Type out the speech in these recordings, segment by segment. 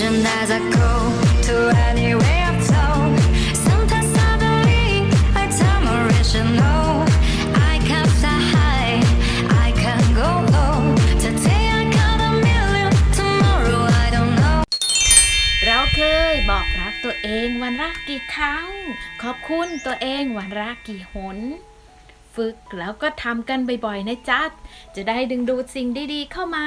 vision as I go to anywhere I've told. Sometimes I believe I time original. I can fly high, I can go low. Today I got a million, tomorrow I don't know. เราเคยบอกรักตัวเองวันละกี่ครั้ง ขอบคุณตัวเองวันละกี่หน ฝึกแล้วก็ทำกันบ่อยๆนะจ๊ะ จะได้ดึงดูดสิ่งดีๆเข้ามา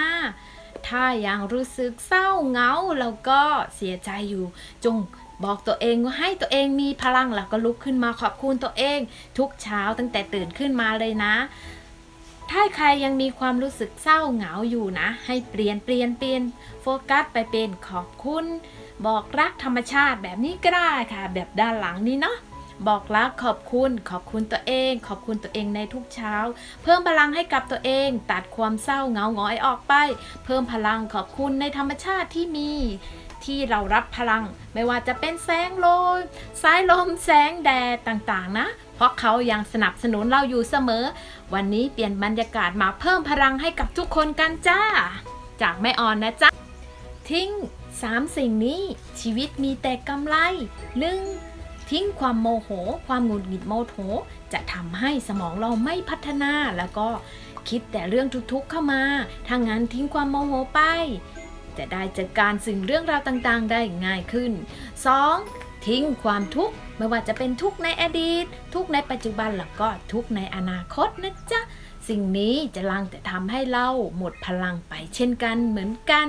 ถ้ายังรู้สึกเศร้าเหงาแล้วก็เสียใจอยู่ จงบอกตัวเองว่าให้ตัวเองมีพลังแล้วก็ลุกขึ้นมาขอบคุณตัวเอง ทุกเช้าตั้งแต่ตื่นขึ้นมาเลยนะ ถ้าใครยังมีความรู้สึกเศร้าเหงาอยู่นะ ให้เปลี่ยนเปลี่ยนเปลี่ยนโฟกัสไปเป็นขอบคุณ บอกรักธรรมชาติแบบนี้ก็ได้ค่ะ แบบด้านหลังนี้เนาะ บอกรักขอบคุณ ขอบคุณตัวเอง ขอบคุณตัวเองในทุกเช้า เพิ่มพลังให้กับตัวเอง ตัดความเศร้าเหงาหงอยออกไป เพิ่มพลังขอบคุณในธรรมชาติที่มี ที่เรารับพลัง ไม่ว่าจะเป็นแสงลมสายลมแสงแดดต่างๆ นะ เพราะเขายังสนับสนุนเราอยู่เสมอ วันนี้เปลี่ยนบรรยากาศมาเพิ่มพลังให้กับทุกคนกันจ้า จากแม่ออนนะจ๊ะทิ้ง 3 สิ่งนี้ชีวิตมีแต่กำไร 1. ทิ้งความโมโห ความหงุดหงิดโมโหจะทำให้สมองเราไม่พัฒนาแล้วก็คิดแต่เรื่องทุกข์เข้ามาถ้างั้นทิ้งความโมโหไป จะได้จัดการสิ่งเรื่องราวต่างๆ ได้ง่ายขึ้น 2. ทิ้งความทุกข์ไม่ว่าจะเป็นทุกข์ในอดีต ทุกข์ในปัจจุบันแล้วก็ทุกข์ในอนาคตนะจ๊ะสิ่งนี้จะลังแต่ทำให้เราหมดพลังไปเช่นกันเหมือนกัน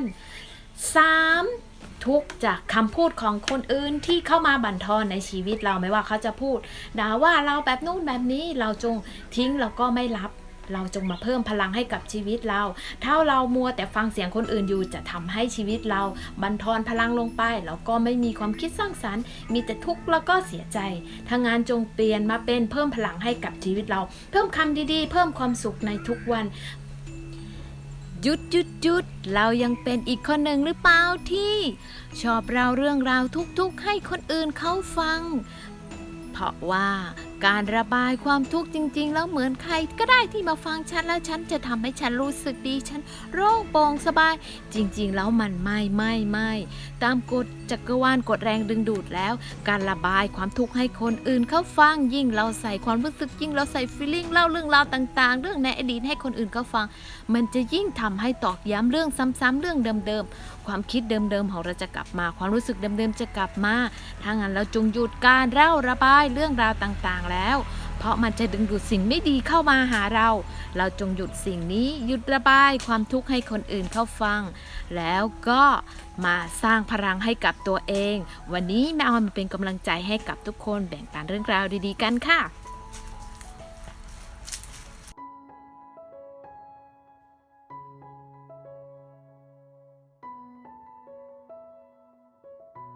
3. ทุกข์จากคำพูดของคนอื่นที่เข้ามาบั่นทอนในชีวิตเราไม่ว่าเขาจะพูดด่าว่าเราแบบนู้นแบบนี้เราจงทิ้งแล้วก็ไม่รับ เราจงมาเพิ่มพลังให้กับชีวิตเรา ถ้าเรามัวแต่ฟังเสียงคนอื่นอยู่จะทำให้ชีวิตเราบั่นทอนพลังลงไป แล้วก็ไม่มีความคิดสร้างสรรค์ มีแต่ทุกข์แล้วก็เสียใจทางงานจงเปลี่ยนมาเป็นเพิ่มพลังให้กับชีวิตเรา เพิ่มคำดีๆ เพิ่มความสุขในทุกวัน หยุดหยุดหยุดเรายังเป็นอีกคนหนึ่งหรือเปล่าที่ ชอบเราเรื่องราวทุกๆ ให้คนอื่นเขาฟัง เพราะว่าการระบายความทุกข์จริง ๆ แล้วเหมือนใครก็ได้ที่มาฟังฉันแล้วฉันจะทำให้ฉันรู้สึกดีฉันโล่งโปร่งสบาย จริง ๆ แล้วมันไม่ไม่ไม่ตามกฎจักรวาลกฎแรงดึงดูดแล้ว การระบายความทุกข์ให้คนอื่นเขาฟังยิ่งเราใส่ความรู้สึกยิ่งเราใส่ฟีลลิ่งเล่าเรื่องราวต่างๆ เรื่องในอดีตให้คนอื่นเขาฟัง มันจะยิ่งทำให้ตอกย้ำเรื่องซ้ำๆเรื่องเดิมๆความคิดเดิมๆของเราจะกลับมา ความรู้สึกเดิมๆจะกลับมาถ้างั้นเราจงหยุดการเล่าระบายเรื่องราวต่างๆแล้ว เพราะมันจะดึงดูดสิ่งไม่ดีเข้ามาหาเรา เราจงหยุดสิ่งนี้หยุดระบายความทุกข์ให้คนอื่นเข้าฟัง แล้วก็มาสร้างพลังให้กับตัวเอง วันนี้แม่ออนมาเป็นกำลังใจให้กับทุกคนแบ่งปันเรื่องราวดีๆกันค่ะ